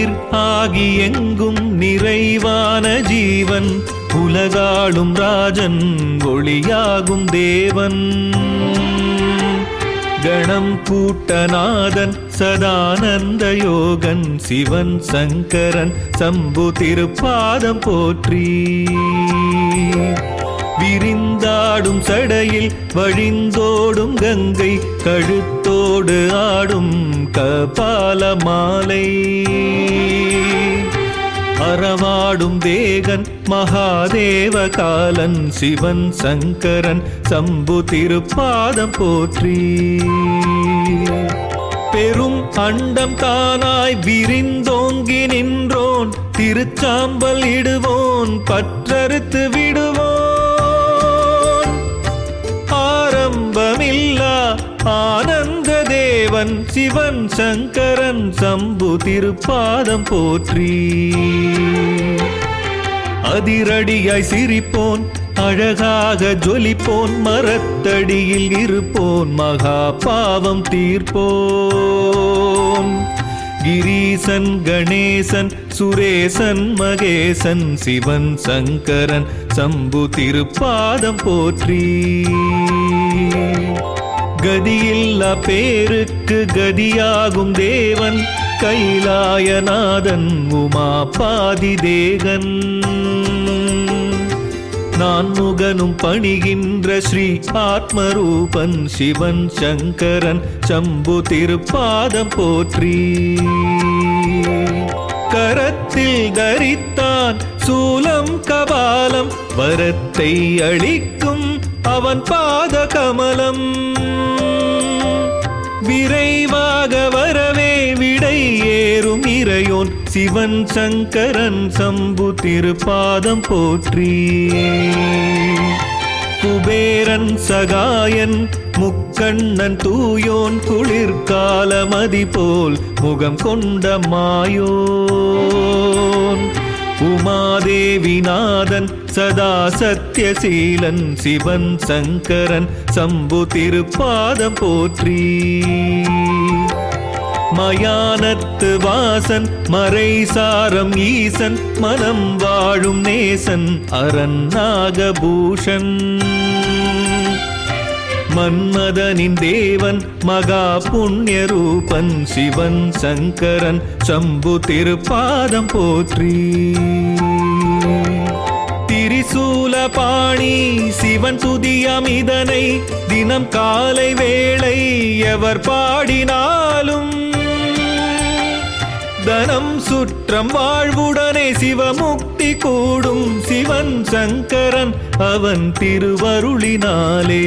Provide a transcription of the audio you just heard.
உயிர் ஆகி எங்கும் நிறைவான ஜீவன். உலகாளும் ராஜன் ஒளியாகும் தேவன். கணம் கூட்டநாதன் சதானந்த யோகன் சிவன் சங்கரன் சம்பு திருப்பாதம் போற்றி. விரிந்தாடும் சடையில் வழிந்தோடும் கங்கை கழுத்து கழுத்தோடு ஆடும் கபால மாலை. அறவாடும் தேகன் மகாதேவ காலன் சிவன் சங்கரன் சம்பு திருப்பாதம் போற்றி. பெரும் அண்டம் தானாய் விரிந்தோங்கி நின்றோன் திருச்சாம்பல் இடுவோன் பற்றறுத்து விடுவோன். ஆரம்பமில்லா ஆன தேவன் சிவன் சங்கரன் சம்பு திருப்பாதம் போற்றி. அதிரடியாய் சிரிப்போன் அழகாக ஜொலிப்போன் மரத்தடியில் இருப்போன் மகா பாவம் தீர்ப்போன். கிரீசன் கணேசன் சுரேசன் மகேசன் சிவன் சங்கரன் சம்பு திருப்பாதம் போற்றி. கதியில்லா பேருக்கு கதியாகும் தேவன் கைலாயநாதன் உமா பாதி தேகன் நான் முகனும் பணிகின்ற ஸ்ரீ ஆத்மரூபன் சிவன் சங்கரன் சம்பு திருப்பாதம் போற்றி. கரத்தில் தரித்தான் சூலம் கபாலம் வரத்தை அழிக்க அவன் பாத கமலம் விரைவாக வரவே விடை ஏறும் இறையோன். சிவன் சங்கரன் சம்பு திருப்பாதம் போற்றி. குபேரன் சகாயன் முக்கண்ணன் தூயோன் குளிர்காலமதி போல் முகம் கொண்ட மாயோன். உமாதேவிநாதன் சதா சத்யசீலன் சிவன் சங்கரன் சம்பு திருப்பாதம் போற்றி. மயானத்து வாசன் மறை சாரம் ஈசன் மனம் வாழும் நேசன் அரண் நாகபூஷன். மன்மதனின் தேவன் மகா புண்ணிய ரூபன் சிவன் சங்கரன் சம்பு திருப்பாதம் போற்றி. திரிசூல பாணி சிவன் துதியம் இதனை தினம் காலை வேளை எவர் பாடினார்? காலம் சுற்றம் வாழ்வுடனே சிவமுக்தி கூடும். சிவன் சங்கரன் அவன் திருவருளினாலே.